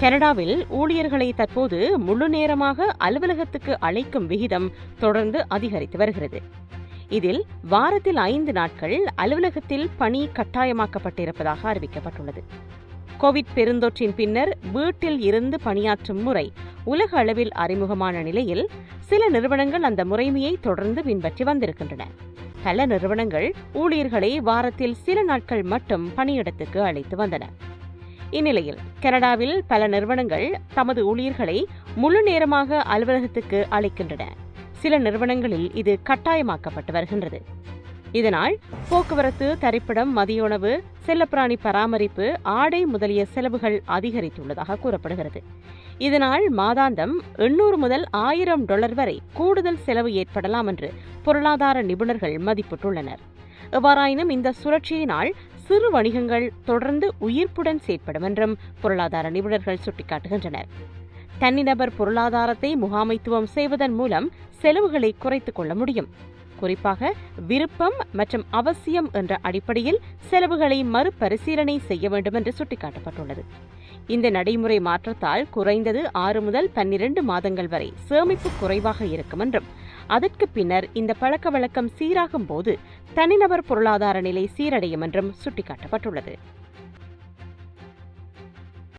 கனடாவில் ஊழியர்களை தற்போது முழு நேரமாக அலுவலகத்துக்கு அழைக்கும் விகிதம் தொடர்ந்து அதிகரித்து வருகிறது. இதில் வாரத்தில் ஐந்து நாட்கள் அலுவலகத்தில் பணி கட்டாயமாக்கப்பட்டிருப்பதாக அறிவிக்கப்பட்டுள்ளது. கோவிட் பெருந்தொற்றின் பின்னர் வீட்டில் இருந்து பணியாற்றும் முறை உலக அளவில் அறிமுகமான நிலையில் சில நிறுவனங்கள் அந்த முறைமையை தொடர்ந்து பின்பற்றி வந்திருக்கின்றன. பல நிறுவனங்கள் ஊழியர்களை வாரத்தில் சில நாட்கள் மட்டும் பணியிடத்துக்கு அழைத்து வந்தன. இந்நிலையில் கனடாவில் பல நிறுவனங்கள் தமது ஊழியர்களை முழு நேரமாக அலுவலகத்துக்கு அழைக்கின்றன. சில நிறுவனங்களில் இது கட்டாயமாக்கப்பட்டு வருகின்றது. இதனால் போக்குவரத்து தரிப்பிடம் மதிய உணவு செல்லப்பிராணி பராமரிப்பு ஆடை முதலிய செலவுகள் அதிகரித்துள்ளதாக கூறப்படுகிறது. இதனால் மாதாந்தம் எண்ணூறு முதல் ஆயிரம் டாலர் வரை கூடுதல் செலவு ஏற்படலாம் என்று பொருளாதார நிபுணர்கள் மதிப்பிட்டுள்ளனர். எவ்வாறாயினும் இந்த சுழற்சியினால் சிறு வணிகங்கள் தொடர்ந்து உயிர்ப்புடன் செயற்படும் என்றும் பொருளாதார நிபுணர்கள் சுட்டிக்காட்டுகின்றனர். தனிநபர் பொருளாதாரத்தை முகாமைத்துவம் செய்வதன் மூலம் செலவுகளை குறைத்துக் கொள்ள முடியும். குறிப்பாக விருப்பம் மற்றும் அவசியம் என்ற அடிப்படையில் செலவுகளை மறுபரிசீலனை செய்ய வேண்டும் என்று சுட்டிக்காட்டப்பட்டுள்ளது. இந்த நடைமுறை மாற்றத்தால் குறைந்தது ஆறு முதல் பன்னிரண்டு மாதங்கள் வரை சேமிப்பு குறைவாக இருக்கும் என்றும் அதற்கு பின்னர் இந்த பழக்க வழக்கம் சீராகும் போது தனிநபர் பொருளாதார நிலை சீரடையும் என்றும் சுட்டிக்காட்டப்பட்டுள்ளது.